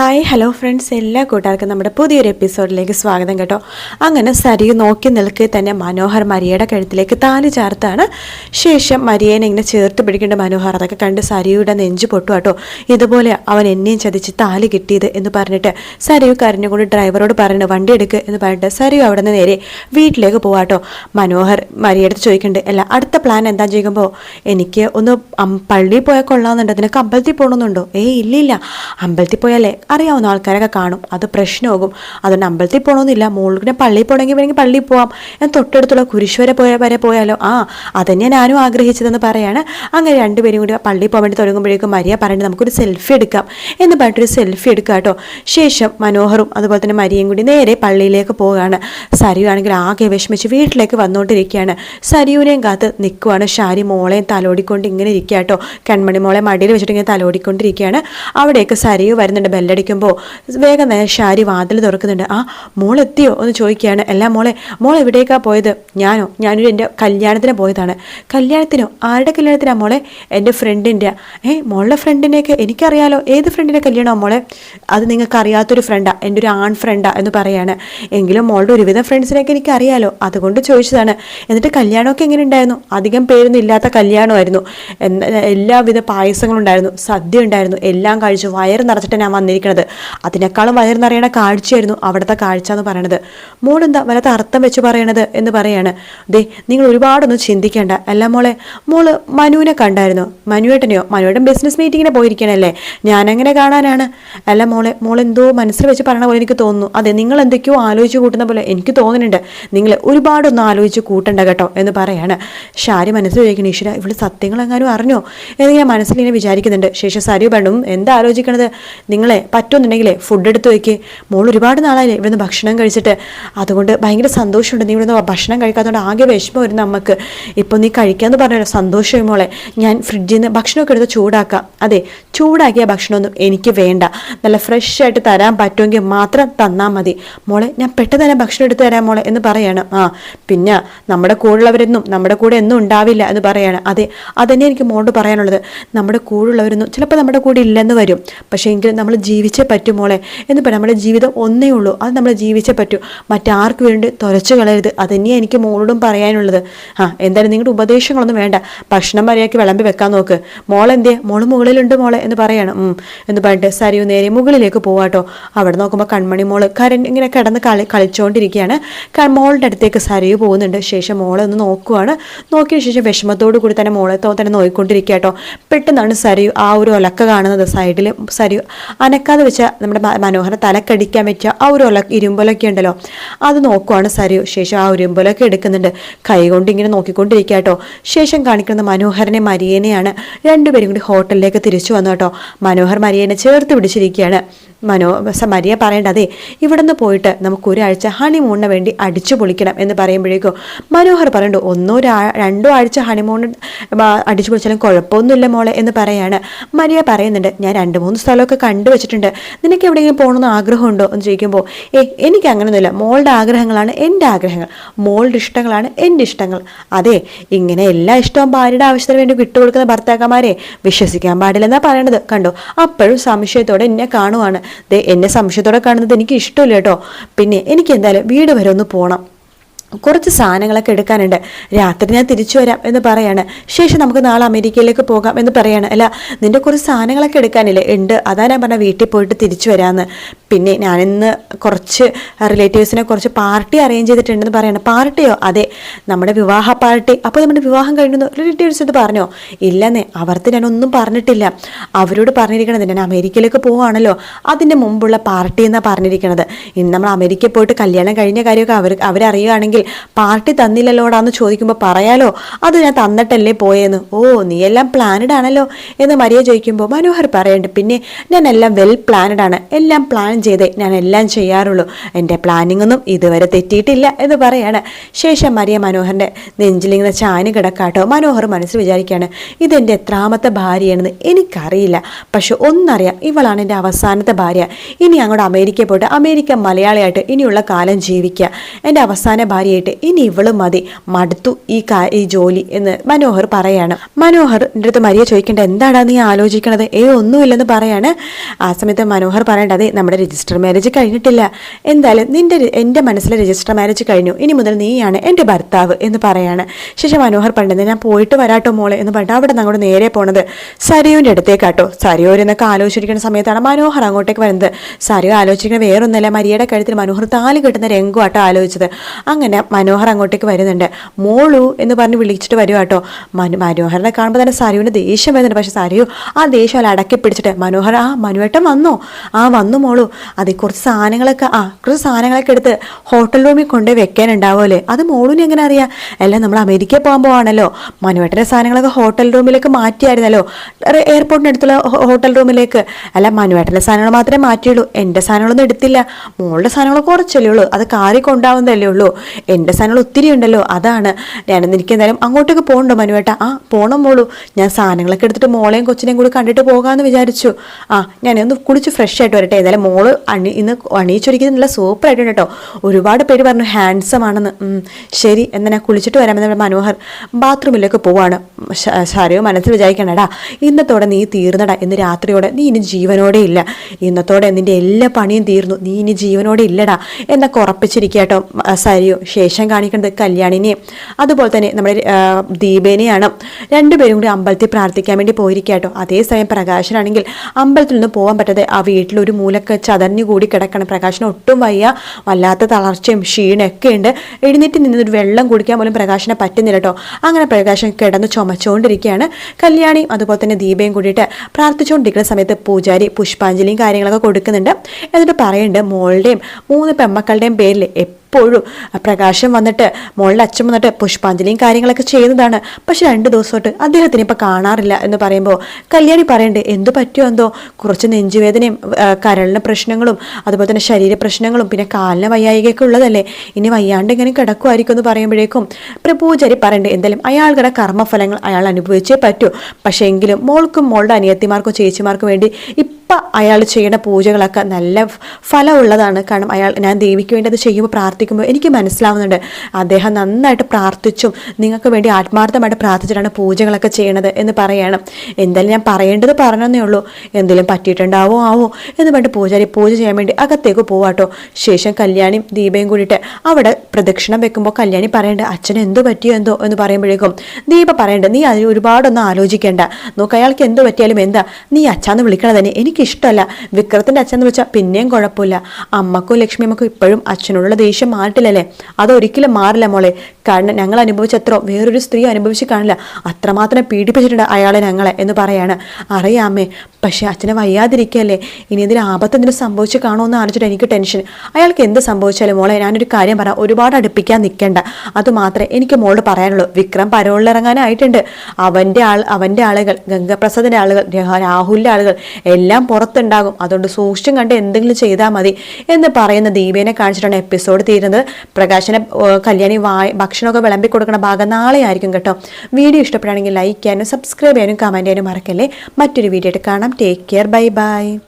Hi hello friends എല്ലാ കൂട്ടുകാർക്കും നമ്മുടെ പുതിയൊരു എപ്പിസോഡിലേക്ക് സ്വാഗതം കേട്ടോ. അങ്ങനെ സരി നോക്കി നിൽക്കെ തന്നെ മനോഹർ മരിയയുടെ കഴുത്തിലേക്ക് താലി ചേർത്താണ് ശേഷം മരിയേനെ ഇങ്ങനെ ചേർത്ത് പിടിക്കേണ്ട മനോഹർ. അതൊക്കെ കണ്ട് സരിയുടെ നെഞ്ചു പൊട്ടു കേട്ടോ. ഇതുപോലെ അവൻ എന്നെയും ചതിച്ച് താലി കിട്ടിയത് എന്ന് പറഞ്ഞിട്ട് സരിയു കരഞ്ഞുകൊണ്ട് ഡ്രൈവറോട് പറഞ്ഞു വണ്ടി എടുക്കുക എന്ന് പറഞ്ഞിട്ട് സരിയു അവിടെ നിന്ന് നേരെ വീട്ടിലേക്ക് പോവാട്ടോ മനോഹർ മരിയടുത്ത് ചോദിക്കുന്നുണ്ട് അല്ല അടുത്ത പ്ലാൻ എന്താ? ചെയ്യുമ്പോൾ എനിക്ക് ഒന്ന് പള്ളിയിൽ പോയാൽ കൊള്ളാമെന്നുണ്ട്. നിനക്ക് അമ്പലത്തിൽ പോകണമെന്നുണ്ടോ ഏയ് ഇല്ലില്ല. അമ്പലത്തിൽ പോയാലേ അറിയാവുന്ന ആൾക്കാരൊക്കെ കാണും. അത് പ്രശ്നമാകും. അതുകൊണ്ട് അമ്പലത്തിൽ പോകണമെന്നില്ല മോളിനെ പള്ളിയിൽ പോകണമെങ്കിൽ വേണമെങ്കിൽ പള്ളിയിൽ പോവാം. ഞാൻ തൊട്ടടുത്തുള്ള കുരിശുവരെ പോയ വരെ പോയാലോ? ആ അതന്നെ ഞാനും ആഗ്രഹിച്ചതെന്ന് പറയാണ്. അങ്ങനെ രണ്ടുപേരും കൂടി പള്ളിയിൽ പോകാൻ വേണ്ടി തുടങ്ങുമ്പോഴേക്കും മരിയ പറഞ്ഞിട്ട് നമുക്കൊരു സെൽഫി എടുക്കാം എന്ന് പറഞ്ഞിട്ടൊരു സെൽഫി എടുക്കാം കേട്ടോ. ശേഷം മനോഹറും അതുപോലെ തന്നെ മരിയയും കൂടി നേരെ പള്ളിയിലേക്ക് പോവുകയാണ്. സരിയു ആണെങ്കിൽ ആകെ വിഷമിച്ച് വീട്ടിലേക്ക് വന്നുകൊണ്ടിരിക്കുകയാണ്. സരിയുവിനെയും കാത്ത് നിൽക്കുവാണ്. ഷാരി മോളെയും തലോടിക്കൊണ്ട് ഇങ്ങനെ ഇരിക്കുക കേട്ടോ. കൺമണി മോളെ മടിയിൽ വെച്ചിട്ട് ഇങ്ങനെ തലോടിക്കൊണ്ടിരിക്കുകയാണ്. അവിടെയൊക്കെ സരിയു വരുന്നുണ്ട്. ബെല്ലടിക്കുമ്പോൾ വേഗം തന്നെ ഷാരി വാതിൽ തുറക്കുന്നുണ്ട്. ആ മോൾ എത്തിയോ എന്ന് ചോദിക്കുകയാണ്. അല്ല മോളെ മോൾ എവിടേക്കാ പോയത്? ഞാനോ ഞാനൊരു എന്റെ കല്യാണത്തിന് പോയതാണ്. കല്യാണത്തിനോ? ആരുടെ കല്യാണത്തിനാ മോളെ? എന്റെ ഫ്രണ്ടിന്റെ. ഏ മോളുടെ ഫ്രണ്ടിനെയൊക്കെ എനിക്കറിയാലോ. ഏത് ഫ്രണ്ടിന്റെ കല്യാണമാണ് മോളെ? അത് നിങ്ങൾക്ക് അറിയാത്തൊരു ഫ്രണ്ടാ എന്റെ ഒരു ആൺ ഫ്രണ്ടാ എന്ന് പറയാണ്. എങ്കിലും മോളുടെ ഒരുവിധം ഫ്രണ്ട്സിനെയൊക്കെ എനിക്കറിയാലോ. അതുകൊണ്ട് ചോദിച്ചതാണ്. എന്നിട്ട് കല്യാണമൊക്കെ എങ്ങനെ ഉണ്ടായിരുന്നു? അധികം പേരൊന്നും ഇല്ലാത്ത കല്യാണമായിരുന്നു. എല്ലാവിധ പായസങ്ങളുണ്ടായിരുന്നു. സദ്യ ഉണ്ടായിരുന്നു. എല്ലാം കഴിച്ചു. വയറ് നിറച്ചിട്ട് ഞാൻ വന്നിരിക്കുന്നത് അതിനേക്കാളും വയറ് കാഴ്ചയായിരുന്നു അവിടുത്തെ കാഴ്ച എന്ന് പറയണത്. മോളെന്താ വലത്ത അർത്ഥം വെച്ച് പറയണത് എന്ന് പറയാണ്. ദേ നിങ്ങൾ ഒരുപാടൊന്നും ചിന്തിക്കേണ്ട. അല്ല മോളെ മോൾ മനുവിനെ കണ്ടായിരുന്നു. മനുവേട്ടനെയോ? മനുവേട്ടൻ ബിസിനസ് മീറ്റിങ്ങിന് പോയിരിക്കണല്ലേ? ഞാനെങ്ങനെ കാണാനാണ്. അല്ല മോളെ മോളെന്തോ മനസ്സിൽ വെച്ച് പറയണ പോലെ എനിക്ക് തോന്നുന്നു. അതെ നിങ്ങൾ എന്തൊക്കെയോ ആലോചിച്ച് കൂട്ടുന്ന പോലെ എനിക്ക് തോന്നുന്നുണ്ട്. നിങ്ങൾ ഒരുപാടൊന്നും ആലോചിച്ച് കൂട്ടണ്ട കേട്ടോ എന്ന് പറയാണ്. ഷാരി മനസ്സിൽ ചോദിക്കണം ഈശ്വര ഇവിടെ സത്യങ്ങൾ എങ്ങാനും അറിഞ്ഞോ? എന്ന് ഞാൻ മനസ്സിൽ ഇങ്ങനെ വിചാരിക്കുന്നുണ്ട്. ശേഷം സരി പെണ്ണും എന്താ ആലോചിക്കണത്? നിങ്ങളെ പറ്റുമെന്നുണ്ടെങ്കിലേ ഫുഡ് എടുത്ത് വയ്ക്ക് മോൾ ഒരുപാട് നാളായില്ലേ ഇവിടുന്ന് ഭക്ഷണം കഴിച്ചിട്ട്. അതുകൊണ്ട് ഭയങ്കര സന്തോഷമുണ്ട്. നീ ഇവിടുന്ന് ഭക്ഷണം കഴിക്കാത്തതുകൊണ്ട് ആകെ വിഷമം വരുന്ന നമുക്ക് ഇപ്പോൾ നീ കഴിക്കാമെന്ന് പറഞ്ഞല്ലോ. സന്തോഷമായി മോളെ. ഞാൻ ഫ്രിഡ്ജിൽ നിന്ന് ഭക്ഷണമൊക്കെ എടുത്ത് ചൂടാക്കാം. അതെ ചൂടാക്കിയ ഭക്ഷണമൊന്നും എനിക്ക് വേണ്ട. നല്ല ഫ്രഷ് ആയിട്ട് തരാൻ പറ്റുമെങ്കിൽ മാത്രം തന്നാൽ മതി. മോളെ ഞാൻ പെട്ടെന്ന് തന്നെ ഭക്ഷണം എടുത്ത് തരാം മോളെ എന്ന് പറയാണ്. ആ പിന്നെ നമ്മുടെ കൂടെയുള്ളവരെന്നും നമ്മുടെ കൂടെ എന്നും ഉണ്ടാവില്ല എന്ന് പറയാണ്. അതെ അതന്നെ എനിക്ക് മോളോട് പറയാനുള്ളത്. നമ്മുടെ കൂടെയുള്ളവരൊന്നും ചിലപ്പോൾ നമ്മുടെ കൂടെ ഇല്ലെന്ന് വരും. പക്ഷേ എങ്കിലും നമ്മൾ ജീവിച്ചേ പറ്റൂ മോളെ. എന്ന് പറയാം നമ്മുടെ ജീവിതം ഒന്നേ ഉള്ളൂ. അത് നമ്മൾ ജീവിച്ചേ പറ്റൂ. മറ്റാർക്ക് വേണ്ടി തുരച്ചു കളയരുത്. അതന്നെയാണ് എനിക്ക് മോളോടും പറയാനുള്ളത്. ആ എന്തായാലും നിങ്ങളുടെ ഉപദേശങ്ങളൊന്നും വേണ്ട. ഭക്ഷണം മര്യാദയ്ക്ക് വിളമ്പി വെക്കാൻ നോക്ക്. മോളെന്തേ മോൾ മുകളിലുണ്ട് മോളെ എന്ന് പറയണം. എന്ന് പറഞ്ഞിട്ട് സരിയു നേരെ മുകളിലേക്ക് പോവാട്ടോ അവിടെ നോക്കുമ്പോൾ കൺമണി മോൾ കരൻ ഇങ്ങനെ കിടന്ന് കളി കളിച്ചുകൊണ്ടിരിക്കുകയാണ് മോളുടെ അടുത്തേക്ക് സരിയു പോകുന്നുണ്ട്. ശേഷം മോളെ ഒന്ന് നോക്കുവാണ്. നോക്കിയ ശേഷം വിഷമത്തോടു കൂടി തന്നെ മോളെ തന്നെ നോക്കിക്കൊണ്ടിരിക്കുക കേട്ടോ പെട്ടെന്നാണ് സരിയു ആ ഒരു ഒലക്ക കാണുന്നത്. സൈഡിൽ സരിയു അനക്കാതെ വെച്ച നമ്മുടെ മനോഹര തലക്കടിക്കാൻ വെച്ച ആ ഒരു ഒല ഇരുമ്പൊലൊക്കെ ഉണ്ടല്ലോ. അത് നോക്കുവാണ് സരു. ശേഷം ആ ഇരുമ്പൊലൊക്കെ എടുക്കുന്നുണ്ട്. കൈ കൊണ്ട് ഇങ്ങനെ നോക്കിക്കൊണ്ടിരിക്കുക കേട്ടോ. ശേഷം കാണിക്കുന്ന മനോഹരനെ മരിയനെയാണ് രണ്ടുപേരും കൂടി ഹോട്ടലിലേക്ക് തിരിച്ചു വന്നു കേട്ടോ. മനോഹർ മരിയനെ ചേർത്ത് പിടിച്ചിരിക്കുകയാണ്. മനോ മരിയ അതെ ഇവിടെ നിന്ന് പോയിട്ട് നമുക്ക് ഒരാഴ്ച ഹണിമൂണിന് വേണ്ടി അടിച്ചു പൊളിക്കണം എന്ന് പറയുമ്പോഴേക്കും മനോഹർ പറയണ്ടു ഒന്നോ രണ്ടോ ആഴ്ച ഹണിമൂൺ അടിച്ചു പൊളിച്ചാലും കുഴപ്പമൊന്നുമില്ല മോളെ എന്ന് പറയാണ്. മരിയ പറയുന്നുണ്ട് ഞാൻ രണ്ട് മൂന്ന് സ്ഥലമൊക്കെ കണ്ടു വെച്ചിട്ടുണ്ട്. നിനക്ക് എവിടെയെങ്കിലും പോകണമെന്ന് ആഗ്രഹമുണ്ടോ? എന്ന് ചോദിക്കുമ്പോൾ ഏ എനിക്ക് അങ്ങനെയൊന്നുമില്ല മോളുടെ ആഗ്രഹങ്ങളാണ് എന്റെ ആഗ്രഹങ്ങൾ. മോളുടെ ഇഷ്ടങ്ങളാണ് എന്റെ ഇഷ്ടങ്ങൾ. അതെ ഇങ്ങനെ എല്ലാ ഇഷ്ടവും ഭാര്യയുടെ ആവശ്യത്തിന് വേണ്ടി വിട്ടുകൊടുക്കുന്ന ഭർത്താക്കന്മാരെ വിശ്വസിക്കാൻ പാടില്ലെന്നാണ് പറയണത്. കണ്ടോ അപ്പോഴും സംശയത്തോടെ എന്നെ കാണുവാണ്. ദേ എന്നെ സംശയത്തോടെ കാണുന്നത് എനിക്ക് ഇഷ്ടമില്ല കേട്ടോ. പിന്നെ എനിക്ക് എന്തായാലും വീട് വരെ ഒന്ന് പോകണം കുറച്ച് സാധനങ്ങളൊക്കെ എടുക്കാനുണ്ട്. രാത്രി ഞാൻ തിരിച്ചു വരാം എന്ന് പറയാണ്. ശേഷം നമുക്ക് നാളെ അമേരിക്കയിലേക്ക് പോകാം എന്ന് പറയാണ്. അല്ല നിന്റെ കുറച്ച് സാധനങ്ങളൊക്കെ എടുക്കാനില്ലേ? ഉണ്ട്. അതാ ഞാൻ പറഞ്ഞ വീട്ടിൽ പോയിട്ട് തിരിച്ചു വരാമെന്ന് പിന്നെ ഞാനിന്ന് കുറച്ച് റിലേറ്റീവ്സിനെ കുറച്ച് പാർട്ടി അറേഞ്ച് ചെയ്തിട്ടുണ്ടെന്ന് പറയാണ്. പാർട്ടിയോ? അതെ. നമ്മുടെ വിവാഹ പാർട്ടി. അപ്പോൾ നമ്മുടെ വിവാഹം കഴിഞ്ഞു റിലേറ്റീവ്സ് ഇത് പറഞ്ഞോ? ഇല്ലെന്നേ അവർക്ക് ഞാനൊന്നും പറഞ്ഞിട്ടില്ല. അവരോട് പറഞ്ഞിരിക്കണത് ഞാൻ അമേരിക്കയിലേക്ക് പോവാണല്ലോ അതിന്റെ മുമ്പുള്ള പാർട്ടി എന്നാണ് പറഞ്ഞിരിക്കണത്. ഇന്ന് നമ്മൾ അമേരിക്കയിൽ പോയിട്ട് കല്യാണം കഴിഞ്ഞ കാര്യമൊക്കെ അവർ അവരറിയുകയാണെങ്കിൽ പാർട്ടി തന്നില്ലല്ലോടാന്ന് ചോദിക്കുമ്പോൾ പറയാലോ? അത് ഞാൻ തന്നിട്ടല്ലേ പോയെന്ന്. ഓ നീ എല്ലാം പ്ലാനഡ് ആണല്ലോ? എന്ന് മരിയ ചോദിക്കുമ്പോൾ മനോഹർ പറയുന്നുണ്ട് പിന്നെ ഞാൻ എല്ലാം വെൽ പ്ലാനഡ് ആണ്. എല്ലാം പ്ലാൻ ചെയ്തേ ഞാൻ എല്ലാം ചെയ്യാറുള്ളൂ. എന്റെ പ്ലാനിംഗ് ഒന്നും ഇതുവരെ തെറ്റിയിട്ടില്ല എന്ന് പറയാണ്. ശേഷം മരിയ മനോഹറിന്റെ നെഞ്ചിലിങ്ങനെ ചാന് കിടക്കാട്ടോ മനോഹർ മനസ്സിൽ വിചാരിക്കുകയാണ് ഇതെന്റെ എത്രാമത്തെ ഭാര്യയാണെന്ന് എനിക്കറിയില്ല. പക്ഷെ ഒന്നറിയാം ഇവളാണ് എന്റെ അവസാനത്തെ ഭാര്യ. ഇനി അങ്ങോട്ട് അമേരിക്കയിൽ പോയിട്ട് അമേരിക്ക മലയാളിയായിട്ട് ഇനിയുള്ള കാലം ജീവിക്കുക. എന്റെ അവസാന ഭാര്യ മതിയായിട്ട് ഇനി ഇവളും മതി. മടുത്തു ഈ ഈ ജോലി എന്ന് മനോഹർ പറയാണ്. മനോഹർ എന്റെ അടുത്ത് മരിയ ചോദിക്കേണ്ട എന്താടാ നീ ആലോചിക്കണത്? ഏ ഒന്നുമില്ലെന്ന് പറയാണ്. ആ സമയത്ത് മനോഹർ പറയേണ്ട അതെ നമ്മുടെ രജിസ്റ്റർ മാരേജ് കഴിഞ്ഞിട്ടില്ല. എന്തായാലും നിന്റെ എന്റെ മനസ്സിലെ രജിസ്റ്റർ മാരേജ് കഴിഞ്ഞു. ഇനി മുതൽ നീയാണ് എന്റെ ഭർത്താവ് എന്ന് പറയാണ്. ശേഷം മനോഹർ പണ്ടെന്ന് ഞാൻ പോയിട്ട് വരാട്ടോ മോളെ എന്ന് പറഞ്ഞിട്ട് അവിടെ നിന്ന് അങ്ങോട്ട് നേരെ പോണത് സരയുവിന്റെ അടുത്തേക്കാട്ടോ. എന്നൊക്കെ ആലോചിച്ചിരിക്കുന്ന സമയത്താണ് മനോഹർ അങ്ങോട്ടേക്ക് വരുന്നത്. സരയു ആലോചിക്കുന്ന വേറൊന്നല്ല മരിയയുടെ കഴുത്തിൽ മനോഹർ താലി കിട്ടുന്ന രംഗമാട്ടോ ആലോചിച്ചത്. അങ്ങനെ മനോഹർ അങ്ങോട്ടേക്ക് വരുന്നുണ്ട്. മോളു എന്ന് പറഞ്ഞ് വിളിച്ചിട്ട് വരുവാ കേട്ടോ. മനു മനോഹരനെ കാണുമ്പോൾ തന്നെ സരുവിന് ദേഷ്യം വരുന്നുണ്ട്. പക്ഷേ സരു ആ ദേഷ്യം അല്ല അടക്കി പിടിച്ചിട്ട് മനോഹർ ആ മനുവേട്ടൻ വന്നോ? ആ വന്നു മോളു. അതെ കുറച്ച് സാധനങ്ങളൊക്കെ ആ കുറച്ച് സാധനങ്ങളൊക്കെ എടുത്ത് ഹോട്ടൽ റൂമിൽ കൊണ്ടുപോയി വെക്കാനുണ്ടാവുമല്ലേ അത് മോളുവിനെ എങ്ങനെ അറിയാം? എല്ലാം നമ്മൾ അമേരിക്കയിൽ പോകാൻ പോവാണല്ലോ. മനുവേട്ടന്റെ സാധനങ്ങളൊക്കെ ഹോട്ടൽ റൂമിലേക്ക് മാറ്റിയായിരുന്നല്ലോ. എയർപോർട്ടിനടുത്തുള്ള ഹോട്ടൽ റൂമിലേക്ക്. അല്ല മനുവേട്ടന്റെ സാധനങ്ങൾ മാത്രമേ മാറ്റിയുള്ളൂ. എന്റെ സാധനങ്ങളൊന്നും എടുത്തില്ല. മോളുടെ സാധനങ്ങൾ കുറച്ചല്ലേ ഉള്ളൂ. അത് കാറി കൊണ്ടാവുന്നതല്ലേ ഉള്ളൂ. എന്റെ സാധനങ്ങൾ ഒത്തിരി ഉണ്ടല്ലോ അതാണ്. ഞാനെന്ന് എനിക്ക് എന്തായാലും അങ്ങോട്ടേക്ക് പോകണ്ടോ മനുവേട്ട? ആ പോണം മോളൂ. ഞാൻ സാധനങ്ങളൊക്കെ എടുത്തിട്ട് മോളെയും കൊച്ചിനെയും കൂടി കണ്ടിട്ട് പോകാമെന്ന് വിചാരിച്ചു. ആ ഞാനൊന്ന് കുളിച്ച് ഫ്രഷ് ആയിട്ട് വരട്ടെ. ഏതായാലും മോൾ അണി ഇന്ന് അണിയിച്ചൊരിക്കുന്ന നല്ല സൂപ്പറായിട്ടുണ്ട് കേട്ടോ ഒരുപാട് പേര് പറഞ്ഞു ഹാൻസം ആണെന്ന്. ശരി എന്നാൽ ഞാൻ കുളിച്ചിട്ട് വരാമെന്ന് മനോഹർ ബാത്റൂമിലേക്ക് പോവാണ്. ശാരയോ മനസ്സിൽ വിചാരിക്കണടാ ഇന്നത്തോടെ നീ തീർന്നടാ ഇന്ന് രാത്രിയോടെ നീ ഇനി ജീവനോടെ ഇല്ല. ഇന്നത്തോടെ നിന്റെ എല്ലാ പണിയും തീർന്നു നീ ഇനി ജീവനോടെ ഇല്ലടാ എന്നൊക്കെ ഉറപ്പിച്ചിരിക്കുക കേട്ടോ സരിയോ ശേഷം കാണിക്കുന്നത് കല്യാണിനെയും അതുപോലെ തന്നെ നമ്മുടെ ദീപേനെയാണ്. രണ്ടുപേരും കൂടി അമ്പലത്തിൽ പ്രാർത്ഥിക്കാൻ വേണ്ടി പോയിരിക്കാട്ടോ കേട്ടോ. അതേസമയം പ്രകാശനാണെങ്കിൽ അമ്പലത്തിൽ നിന്ന് പോകാൻ പറ്റാതെ ആ വീട്ടിലൊരു മൂലക്ക് ചതഞ്ഞു കൂടി കിടക്കണം. പ്രകാശന് ഒട്ടും വയ്യ. വല്ലാത്ത തളർച്ചയും ക്ഷീണമൊക്കെ ഉണ്ട്. എഴുന്നേറ്റ് നിന്നൊരു വെള്ളം കുടിക്കാൻ പോലും പ്രകാശനെ പറ്റുന്നില്ല കേട്ടോ. അങ്ങനെ പ്രകാശൻ കിടന്ന് ചുമച്ചുകൊണ്ടിരിക്കുകയാണ്. കല്യാണിയും അതുപോലെ തന്നെ ദീപയും കൂടിയിട്ട് പ്രാർത്ഥിച്ചുകൊണ്ടിരിക്കുന്ന സമയത്ത് പൂജാരി പുഷ്പാഞ്ജലിയും കാര്യങ്ങളൊക്കെ കൊടുക്കുന്നുണ്ട്. എന്നിട്ട് പറയുന്നുണ്ട് മോളുടെയും മൂന്ന് പെമ്മക്കളുടെയും പേരിൽ എപ്പോഴും പ്രകാശം വന്നിട്ട് മോളുടെ അച്ഛൻ വന്നിട്ട് പുഷ്പാഞ്ജലിയും കാര്യങ്ങളൊക്കെ ചെയ്യുന്നതാണ്. പക്ഷെ രണ്ട് ദിവസമായിട്ട് അദ്ദേഹത്തിന് ഇപ്പം കാണാറില്ല എന്ന് പറയുമ്പോൾ കല്യാണി പറയണ്ടേ എന്ത് പറ്റുമോ എന്തോ? കുറച്ച് നെഞ്ചുവേദനയും കരളിന് പ്രശ്നങ്ങളും അതുപോലെ തന്നെ ശരീര പ്രശ്നങ്ങളും പിന്നെ കാലിന് വയ്യായികയൊക്കെ ഉള്ളതല്ലേ? ഇനി വയ്യാണ്ട് ഇങ്ങനെ കിടക്കുമായിരിക്കും എന്ന് പറയുമ്പോഴേക്കും പ്രഭൂചാരി പറയണ്ടേ എന്തായാലും അയാളുടെ കർമ്മഫലങ്ങൾ അയാൾ അനുഭവിച്ചേ പറ്റൂ. പക്ഷേ എങ്കിലും മോൾക്കും മോളുടെ അനിയത്തിമാർക്കും ചേച്ചിമാർക്കും വേണ്ടി ഇപ്പം അയാൾ ചെയ്യുന്ന പൂജകളൊക്കെ നല്ല ഫലമുള്ളതാണ്. കാരണം അയാൾ ഞാൻ ദേവിക്ക് വേണ്ടി അത് ചെയ്യുമ്പോൾ പ്രാർത്ഥിക്കുമ്പോൾ എനിക്ക് മനസ്സിലാവുന്നുണ്ട്. അദ്ദേഹം നന്നായിട്ട് പ്രാർത്ഥിച്ചും നിങ്ങൾക്ക് വേണ്ടി ആത്മാർത്ഥമായിട്ട് പ്രാർത്ഥിച്ചിട്ടാണ് പൂജകളൊക്കെ ചെയ്യണത് എന്ന് പറയാണ്. എന്തായാലും ഞാൻ പറയേണ്ടത് പറഞ്ഞതേ ഉള്ളൂ. എന്തെങ്കിലും പറ്റിയിട്ടുണ്ടാവോ ആവോ എന്ന് പറഞ്ഞിട്ട് പൂജാരി പൂജ ചെയ്യാൻ വേണ്ടി അകത്തേക്ക് പോവാട്ടോ. ശേഷം കല്യാണിയും ദീപയും കൂടിയിട്ട് അവിടെ പ്രദക്ഷിണം വെക്കുമ്പോൾ കല്യാണി പറയേണ്ടത് അച്ഛന് എന്തോ പറ്റിയോ എന്തോ? എന്ന് പറയുമ്പോഴേക്കും ദീപ പറയേണ്ടത് നീ അതിന് ഒരുപാടൊന്നും ആലോചിക്കേണ്ട. നോക്ക് അയാൾക്ക് എന്തോ പറ്റിയാലും എന്താ? നീ അച്ഛാന്ന് വിളിക്കണ തന്നെ എനിക്കിഷ്ടമല്ല വിക്രത്തിന്റെ അച്ഛൻ എന്ന് വെച്ചാൽ പിന്നെയും കുഴപ്പമില്ല. അമ്മക്കും ലക്ഷ്മി അമ്മക്കും ഇപ്പോഴും അച്ഛനോടുള്ള ദേഷ്യം മാറ്റില്ലല്ലേ അതൊരിക്കലും മാറില്ല മോളെ. കാരണം ഞങ്ങൾ അനുഭവിച്ച അത്ര വേറൊരു സ്ത്രീ അനുഭവിച്ച് കാണില്ല. അത്രമാത്രം പീഡിപ്പിച്ചിട്ടുണ്ട് അയാളെ ഞങ്ങളെ എന്ന് പറയാണ്. അറിയാമേ പക്ഷേ അച്ഛനെ വയ്യാതിരിക്കല്ലേ? ഇനി ഇതിൽ ആപത്ത് എന്തെങ്കിലും സംഭവിച്ച് കാണുമെന്ന് ആലോചിച്ചിട്ട് എനിക്ക് ടെൻഷൻ. അയാൾക്ക് എന്ത് സംഭവിച്ചാലും മോളെ ഞാനൊരു കാര്യം പറയാം. ഒരുപാട് അടുപ്പിക്കാൻ നിൽക്കേണ്ട. അതുമാത്രമേ എനിക്ക് മോളോട് പറയാനുള്ളൂ. വിക്രം പരോളിലിറങ്ങാനായിട്ടുണ്ട്. അവന്റെ ആൾ അവന്റെ ആളുകൾ ഗംഗപ്രസാദിന്റെ ആളുകൾ രാഹുലിന്റെ ആളുകൾ എല്ലാം പുറത്തുണ്ടാകും. അതുകൊണ്ട് സൂക്ഷിച്ചും കണ്ട് എന്തെങ്കിലും ചെയ്താൽ മതി എന്ന് പറയുന്ന ദീപേനെ കാണിച്ചിട്ടാണ് എപ്പിസോഡ് തീരുന്നത്. പ്രകാശനെ കല്യാണി വായ ഭക്ഷണമൊക്കെ വിളമ്പി കൊടുക്കുന്ന ഭാഗം നാളെ ആയിരിക്കും കേട്ടോ. വീഡിയോ ഇഷ്ടപ്പെടുകയാണെങ്കിൽ ലൈക്ക് ചെയ്യാനും സബ്സ്ക്രൈബ് ചെയ്യാനും കമന്റ് ചെയ്യാനും മറക്കല്ലേ. മറ്റൊരു വീഡിയോ ആയിട്ട് കാണാം. Take care bye bye